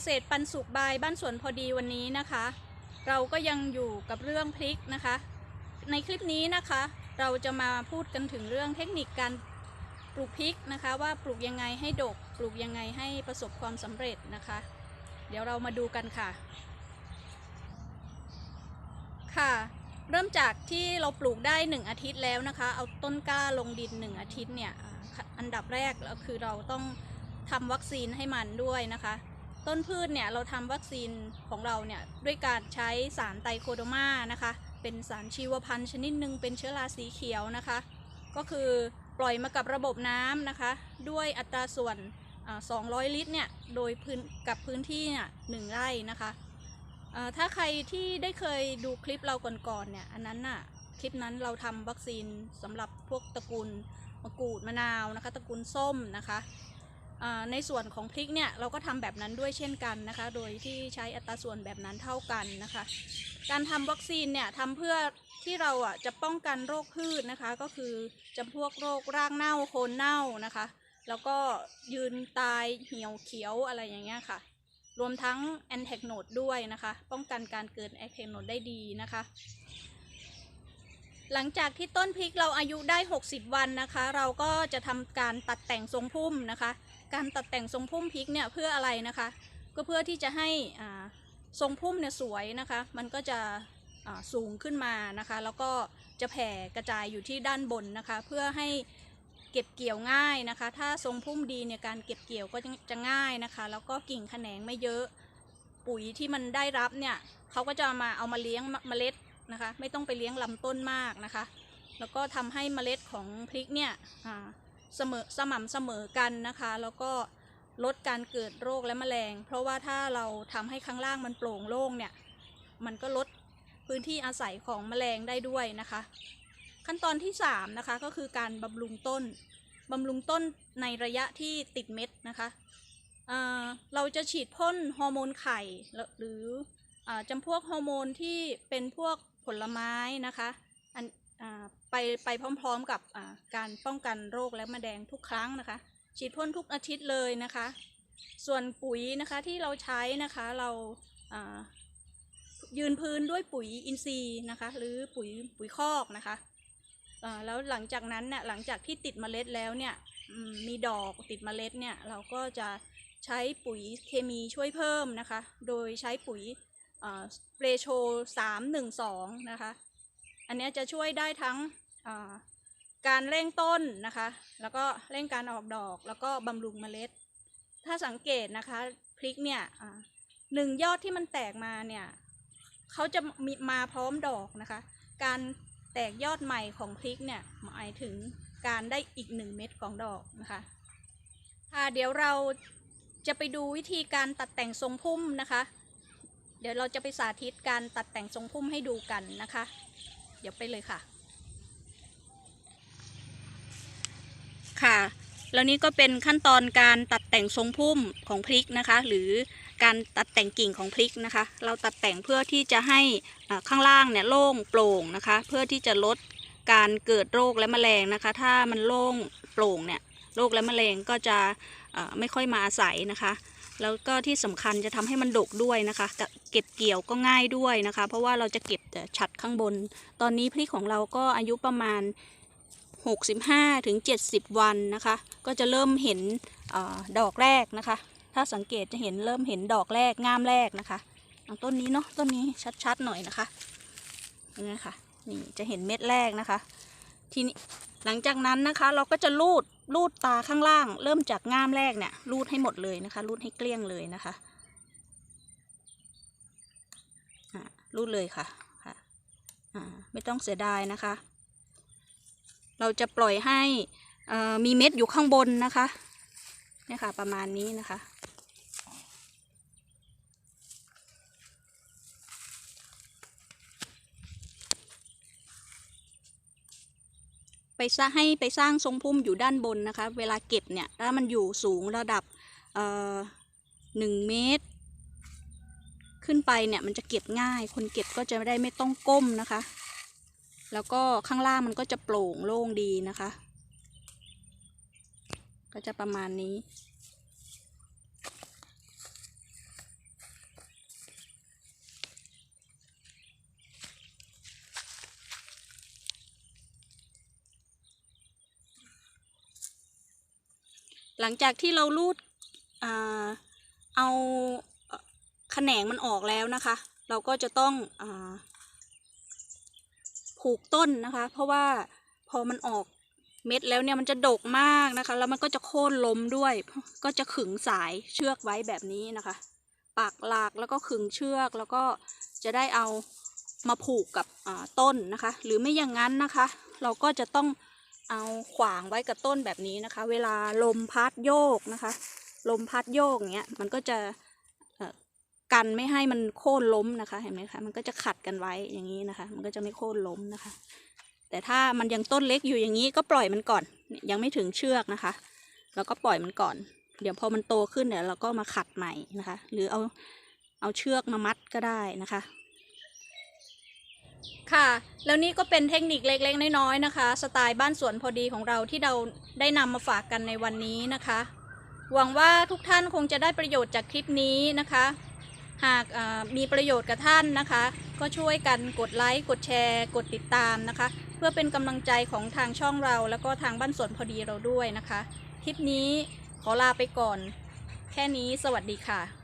เกษตรปันสุขบายบ้านสวนพอดีวันนี้นะคะ เราก็ยังอยู่กับเรื่องพริกนะคะ ในคลิปนี้นะคะ เราจะมาพูดกันถึงเรื่องเทคนิคการปลูกพริกนะคะ ว่าปลูกยังไงให้ดก ปลูกยังไงให้ประสบความสำเร็จนะคะ เดี๋ยวเรามาดูกันค่ะ ค่ะ เริ่มจากที่เราปลูกได้ 1 อาทิตย์แล้วนะคะ เอาต้นกล้าลงดิน 1 อาทิตย์เนี่ยอันดับแรกแล้วคือเราต้องทำวัคซีนให้มันด้วยนะคะ ต้นพืชเนี่ยเราทำวัคซีนของเราเนี่ยด้วยการใช้สารไตโคโดมานะคะ เป็นสารชีวพันธุ์ชนิดหนึ่งเป็นเชื้อราสีเขียวนะคะ ก็คือปล่อยมากับระบบน้ำนะคะ ด้วยอัตราส่วน 200 ลิตรเนี่ยโดยพื้นกับพื้นที่เนี่ยหนึ่งไร่นะคะถ้าใครที่ได้เคยดูคลิปเราก่อนๆเนี่ยอันนั้นน่ะคลิปนั้นเราทำวัคซีนสำหรับพวกตระกูลมะกรูดมะนาวนะคะ ตระกูลส้มนะคะ ในส่วนของพริกเนี่ยเราก็ทำแบบนั้นด้วยเช่นกันนะคะ โดยที่ใช้อัตราส่วนแบบนั้นเท่ากันนะคะ การทำวัคซีนเนี่ยทำเพื่อที่เราอะจะป้องกันโรคพืชนะคะ ก็คือจำพวกโรครากเน่าโคนเน่านะคะ แล้วก็ยืนตายเหี่ยวเขียวอะไรอย่างเงี้ยค่ะ รวมทั้งแอนแทกโนดด้วยนะคะ ป้องกันการเกิดแอนแทกโนดได้ดีนะคะหลังจากที่ต้นพริกเราอายุได้ 60 วันนะคะ เราก็จะทำการตัดแต่งทรงพุ่มนะคะ การตัดแต่งทรงพุ่มพริกเนี่ยเพื่ออะไรนะคะ ก็เพื่อที่จะให้ทรงพุ่มเนี่ยสวยนะคะ มันก็จะสูงขึ้นมานะคะ แล้วก็จะแผ่กระจายอยู่ที่ด้านบนนะคะ เพื่อให้เก็บเกี่ยวง่ายนะคะ ถ้าทรงพุ่มดีเนี่ยการเก็บเกี่ยวก็จะง่ายนะคะ แล้วก็กิ่งแขนงไม่เยอะ ปุ๋ยที่มันได้รับเนี่ยเขาก็จะมาเอามาเลี้ยงเมล็ดนะคะ ไม่ต้องไปเลี้ยงลำต้นมากนะคะ แล้วก็ทำให้เมล็ดของพริกเนี่ยอ่า เสมอสม่ำเสมอกันนะคะ แล้วก็ลดการเกิดโรคและแมลง เพราะว่าถ้าเราทำให้ข้างล่างมันโปร่งโล่งเนี่ย มันก็ลดพื้นที่อาศัยของแมลงได้ด้วยนะคะ ขั้นตอนที่3นะคะก็คือการบำรุงต้นบำรุงต้นในระยะที่ติดเม็ดนะคะเเราจะฉีดพ่นฮอร์โมนไข่ หรืออจำพวกฮอร์โมนที่เป็นพวกผลไม้นะคะ ไปไปพร้อมๆกับการป้องกันโรคและแมลงทุกครั้งนะคะ ฉีดพ่นทุกอาทิตย์เลยนะคะ ส่วนปุ๋ยนะคะที่เราใช้นะคะเรายืนพื้นด้วยปุ๋ยอินทรีย์นะคะ หรือปุ๋ยปุ๋ยคอกนะคะแล้วหลังจากนั้นเนี่ยหลังจากที่ติดเมล็ดแล้วเนี่ยมีดอกติดเมล็ดเนี่ยเราก็จะใช้ปุ๋ยเคมีช่วยเพิ่มนะคะ โดยใช้ปุ๋ยเรโชสามหนึ่งสองนะคะ อันนี้จะช่วยได้ทั้งาการเร่งต้นนะคะ แล้วก็เร่งการออกดอก แล้วก็บำรุงเมล็ด ถ้าสังเกตนะคะพริกเนี่ยหนึ่งยอดที่มันแตกมาเนี่ยเขาจะมีมาพร้อมดอกนะคะ การแตกยอดใหม่ของพริกเนี่ยหมายถึงการได้อีกหนึ่งเม็ดของดอกนะคะค่ะเดี๋ยวเราจะไปดูวิธีการตัดแต่งทรงพุ่มนะคะ เดี๋ยวเราจะไปสาธิตการตัดแต่งทรงพุ่มให้ดูกันนะคะ เดี๋ยวไปเลยค่ะ ค่ะ แล้วนี้ก็เป็นขั้นตอนการตัดแต่งทรงพุ่มของพริกนะคะ หรือการตัดแต่งกิ่งของพริกนะคะ เราตัดแต่งเพื่อที่จะให้ข้างล่างเนี่ยโล่งโปร่งนะคะ เพื่อที่จะลดการเกิดโรคและแมลงนะคะ ถ้ามันโล่งโปร่งเนี่ยโรคและแมลงก็จะไม่ค่อยมาอาศัยนะคะ แล้วก็ที่สำคัญจะทำให้มันดกด้วยนะคะ เก็บเกี่ยวก็ง่ายด้วยนะคะ เพราะว่าเราจะเก็บแต่ฉัดข้างบน ตอนนี้พริกของเราก็อายุประมาณ 65ถึง70วันนะคะ ก็จะเริ่มเห็นอดอกแรกนะคะ ถ้าสังเกตจะเห็นเริ่มเห็นดอกแรกง่ามแรกนะคะต้นนี้เนาะต้นนี้ชัดๆหน่อยนะคะนี่ค่ะนี่จะเห็นเม็ดแรกนะคะ ทีนี้ หลังจากนั้นนะคะเราก็จะลูดลูดตาข้างล่าง เริ่มจากง่ามแรกเนี่ยลูดให้หมดเลยนะคะลูดให้เกลี้ยงเลยนะคะอะลูดเลยค่ะค่ะไม่ต้องเสียดายนะคะ เราจะปล่อยให้มีเม็ดอยู่ข้างบนนะคะเนี่ยค่ะประมาณนี้นะคะ ไปสร้างให้ไปสร้างทรงพุ่มอยู่ด้านบนนะคะ เวลาเก็บเนี่ยถ้ามันอยู่สูงระดับเอ่อหนึ่งเมตร ขึ้นไปเนี่ยมันจะเก็บง่าย คนเก็บก็จะได้ไม่ต้องก้มนะคะ แล้วก็ข้างล่างมันก็จะโปร่งโล่งดีนะคะ ก็จะประมาณนี้ หลังจากที่เราลูดอเอาแขนงมันออกแล้วนะคะ เราก็จะต้องอผูกต้นนะคะ เพราะว่าพอมันออกเม็ดแล้วเนี่ยมันจะดกมากนะคะ แล้วมันก็จะโค่นล้มด้วย ก็จะขึงสายเชือกไว้แบบนี้นะคะปักหลากแล้วก็ขึงเชือกแล้วก็จะได้เอามาผูกกับต้นนะคะ หรือไม่อย่างนั้นนะคะ เราก็จะต้อง เอาขวางไว้กับต้นแบบนี้นะคะ เวลาลมพัดโยกนะคะ ลมพัดโยกอย่างเงี้ยมันก็จะกันไม่ให้มันโค่นล้มนะคะเห็นไหมคะมันก็จะขัดกันไว้อย่างนี้นะคะ มันก็จะไม่โค่นล้มนะคะ แต่ถ้ามันยังต้นเล็กอยู่อย่างนี้ก็ปล่อยมันก่อนยังไม่ถึงเชือกนะคะ แล้วก็ปล่อยมันก่อน เดี๋ยวพอมันโตขึ้นเดี๋ยวเราก็มาขัดใหม่นะคะ หรือเอาเอาเชือกมามัดก็ได้นะคะ ค่ะ แล้วนี่ก็เป็นเทคนิคเล็กๆ น้อยๆนะคะ สไตล์บ้านสวนพอดีของเราที่เราได้นำมาฝากกันในวันนี้นะคะ หวังว่าทุกท่านคงจะได้ประโยชน์จากคลิปนี้นะคะ หากมีประโยชน์กับท่านนะคะ ก็ช่วยกันกดไลค์กดแชร์ กดติดตามนะคะ เพื่อเป็นกำลังใจของทางช่องเรา แล้วก็ทางบ้านสวนพอดีเราด้วยนะคะ คลิปนี้ขอลาไปก่อน แค่นี้สวัสดีค่ะ